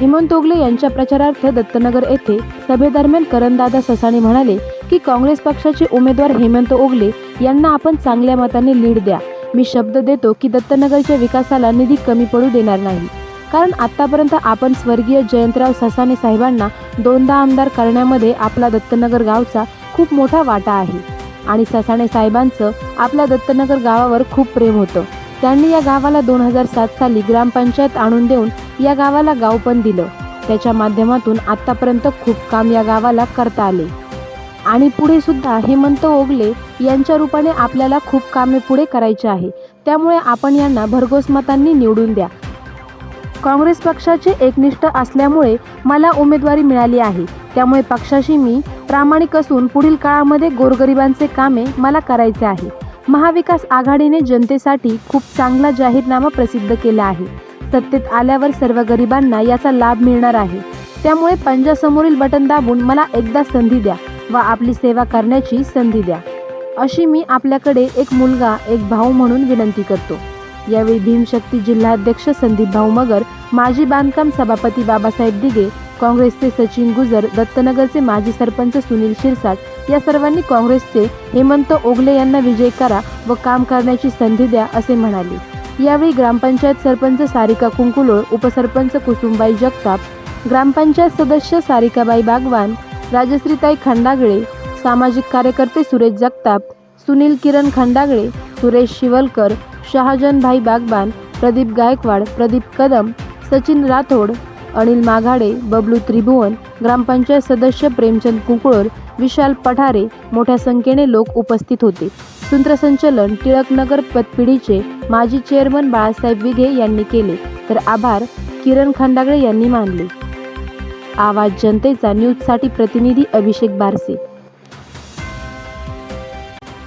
हेमंत ओगले यांच्या प्रचारार्थ दत्तनगर येथे सभेदरम्यान करणदादा ससाणे म्हणाले की काँग्रेस पक्षाचे उमेदवार हेमंत ओगले यांना आपण चांगल्या मताने लीड द्या. मी शब्द देतो की दत्तनगरच्या विकासाला निधी कमी पडू देणार नाही. कारण आतापर्यंत आपण स्वर्गीय जयंतराव ससाणे साहेबांना दोनदा आमदार करण्यामध्ये आपला दत्तनगर गावचा खूप मोठा वाटा आहे. आणि ससाणे साहेबांचं आपल्या दत्तनगर गावावर खूप प्रेम होतं. त्यांनी या गावाला दोन हजार सात साली ग्रामपंचायत आणून देऊन या गावाला गाव पण दिलं. त्याच्या माध्यमातून आतापर्यंत खूप काम या गावाला करता आले. आणि पुढे सुद्धा हेमंत ओगले यांच्या रूपाने आपल्याला खूप कामे पुढे करायचे आहे. त्यामुळे आपण यांना भरघोस मतांनी निवडून द्या. काँग्रेस पक्षाचे एकनिष्ठ असल्यामुळे मला उमेदवारी मिळाली आहे. त्यामुळे पक्षाशी मी प्रामाणिक असून पुढील काळामध्ये गोरगरिबांचे कामे मला करायचे आहे. महाविकास आघाडीने जनतेसाठी खूप चांगला जाहीरनामा प्रसिद्ध केला आहे. सत्तेत आल्यावर सर्व गरिबांना याचा लाभ मिळणार आहे. त्यामुळे पंजासमोरील बटन दाबून मला एकदा संधी द्या व आपली सेवा करण्याची संधी द्या. अशी मी आपल्याकडे एक मुलगा एक भाऊ म्हणून विनंती करतो. यावेळी भीमशक्ती जिल्हाध्यक्ष संदीप भाऊ मगर माजी बांधकाम सभापती बाबासाहेब दिगे काँग्रेसचे सचिन गुजर दत्तनगरचे माजी सरपंच सुनील शिरसाट या सर्वांनी काँग्रेसचे हेमंत ओगले यांना विजय करा व काम करण्याची संधी द्या असे म्हणाले. यावेळी ग्रामपंचायत सरपंच सारिका कुंकुलोळ उपसरपंच कुसुमबाई जगताप ग्रामपंचायत सदस्य सारिकाबाई बागवान राजश्रीताई खंडागळे सामाजिक कार्यकर्ते सुरेश जगताप सुनील किरण खंडागळे सुरेश शिवलकर शहाजनभाई बागबान प्रदीप गायकवाड प्रदीप कदम सचिन राठोड अनिल माघाडे बबलू त्रिभुवन ग्रामपंचायत सदस्य प्रेमचंद कुंकुळर विशाल पठारे मोठ्या संख्येने लोक उपस्थित होते. सूत्रसंचलन टिळकनगर पतपिढीचे माजी चेअरमन बाळासाहेब विघे यांनी केले. तर आभार किरण खंडागळे यांनी मानले. आवाज जनतेचा न्यूजसाठी प्रतिनिधी अभिषेक बारसे.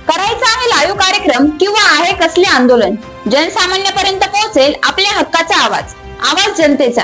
करायचा आहे लाईव्ह कार्यक्रम किंवा आहे कसले आंदोलन? जनसामान्यापर्यंत पोहोचेल आपल्या हक्काचा आवाज. आवाज जनतेचा.